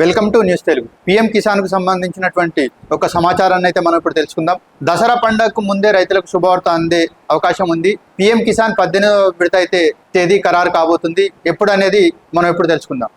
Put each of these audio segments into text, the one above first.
Welcome to news Telugu. PM కిసాన్కు సంబంధించినటువంటి ఒక సమాచారాన్ని అయితే మనం ఇప్పుడు తెలుసుకుందాం. దసరా పండుగకు ముందే రైతులకు శుభవార్త అందే అవకాశం ఉంది. పిఎం కిసాన్ పద్దెనిమిదవ విడత అయితే తేదీ ఖరారు కాబోతుంది. ఎప్పుడు అనేది మనం ఇప్పుడు తెలుసుకుందాం.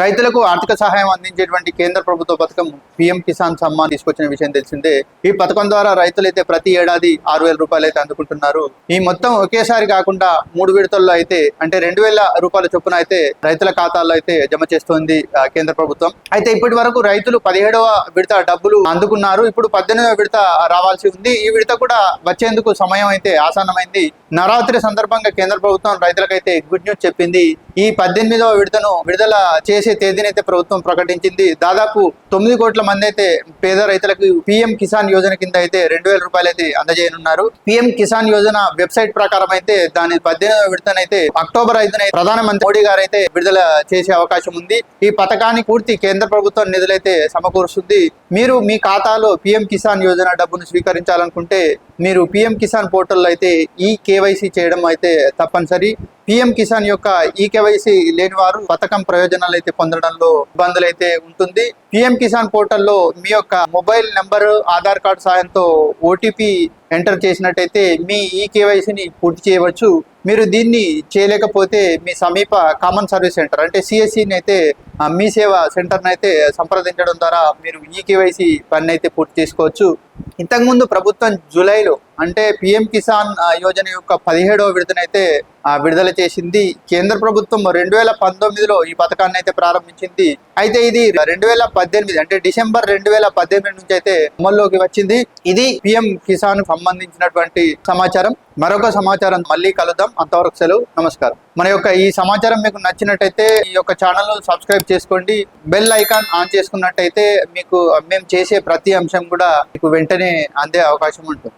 రైతులకు ఆర్థిక సహాయం అందించేటువంటి కేంద్ర ప్రభుత్వ పథకం పిఎం కిసాన్ సమ్మాన్ తీసుకొచ్చిన విషయం తెలిసిందే. ఈ పథకం ద్వారా రైతులైతే ప్రతి ఏడాది ఆరు వేల రూపాయలు అయితే అందుకుంటున్నారు. ఈ మొత్తం ఒకేసారి కాకుండా మూడు విడతల్లో అయితే అంటే రెండు వేల రూపాయల చొప్పున అయితే రైతుల ఖాతాల్లో అయితే జమ చేస్తోంది కేంద్ర ప్రభుత్వం. అయితే ఇప్పటి వరకు రైతులు పదిహేడవ విడత డబ్బులు అందుకున్నారు. ఇప్పుడు పద్దెనిమిదవ విడత రావాల్సి ఉంది. ఈ విడత కూడా వచ్చేందుకు సమయం అయితే ఆసన్నమైంది. నవరాత్రి సందర్భంగా కేంద్ర ప్రభుత్వం రైతులకైతే గుడ్ న్యూస్ చెప్పింది. ఈ పద్దెనిమిదవ విడతను విడుదల చేసి తేదీని అయితే ప్రభుత్వం ప్రకటించింది. దాదాపు తొమ్మిది కోట్ల మంది అయితే పేద రైతులకు పిఎం కిసాన్ యోజన కింద అయితే రెండు వేల రూపాయలు అయితే అందజేయనున్నారు. పిఎం కిసాన్ యోజన వెబ్సైట్ ప్రకారం అయితే దాని పద్దెనిమిది విడతనైతే అక్టోబర్ ఐదున ప్రధానమంత్రి మోడీ గారు అయితే విడుదల చేసే అవకాశం ఉంది. ఈ పథకానికి పూర్తి కేంద్ర ప్రభుత్వం నిధులైతే సమకూరుస్తుంది. మీరు మీ ఖాతాలో పిఎం కిసాన్ యోజన డబ్బును స్వీకరించాలనుకుంటే మీరు పిఎం కిసాన్ పోర్టల్లో అయితే ఈ కేవైసీ చేయడం అయితే తప్పనిసరి. పిఎం కిసాన్ యొక్క ఈ కేవైసీ లేని వారు పథకం ప్రయోజనాలు అయితే పొందడంలో ఇబ్బందులు అయితే ఉంటుంది. పిఎం కిసాన్ పోర్టల్లో మీ యొక్క మొబైల్ నెంబర్ ఆధార్ కార్డు సాయంతో ఓటీపీ ఎంటర్ చేసినట్టయితే మీ ఈ కేవైసీని పూర్తి చేయవచ్చు. మీరు దీన్ని చేయలేకపోతే మీ సమీప కామన్ సర్వీస్ సెంటర్ అంటే సిఎస్సిని అయితే మీ సేవ సెంటర్ని అయితే సంప్రదించడం ద్వారా మీరు ఈ కేవైసీ పని అయితే పూర్తి చేసుకోవచ్చు. ఇంతకుముందు ప్రభుత్వం జూలైలో అంటే పిఎం కిసాన్ యోజన యొక్క పదిహేడవ విడతనైతే విడుదల చేసింది కేంద్ర ప్రభుత్వం. రెండు వేల పంతొమ్మిదిలో ఈ పథకాన్ని అయితే ప్రారంభించింది. అయితే ఇది రెండు వేల పద్దెనిమిది అంటే డిసెంబర్ రెండు వేల పద్దెనిమిది నుంచి అయితే అమల్లోకి వచ్చింది. ఇది పిఎం కిసాన్ సంబంధించినటువంటి సమాచారం. మరొక సమాచారం మళ్ళీ కలుద్దాం. అంతవరకు సెలవు. నమస్కారం. మన యొక్క ఈ సమాచారం మీకు నచ్చినట్టయితే ఈ యొక్క ఛానల్ సబ్స్క్రైబ్ చేసుకోండి. బెల్ ఐకాన్ ఆన్ చేసుకున్నట్టయితే మీకు మేము చేసే ప్రతి అంశం కూడా మీకు వెంటనే అందే అవకాశం ఉంటుంది.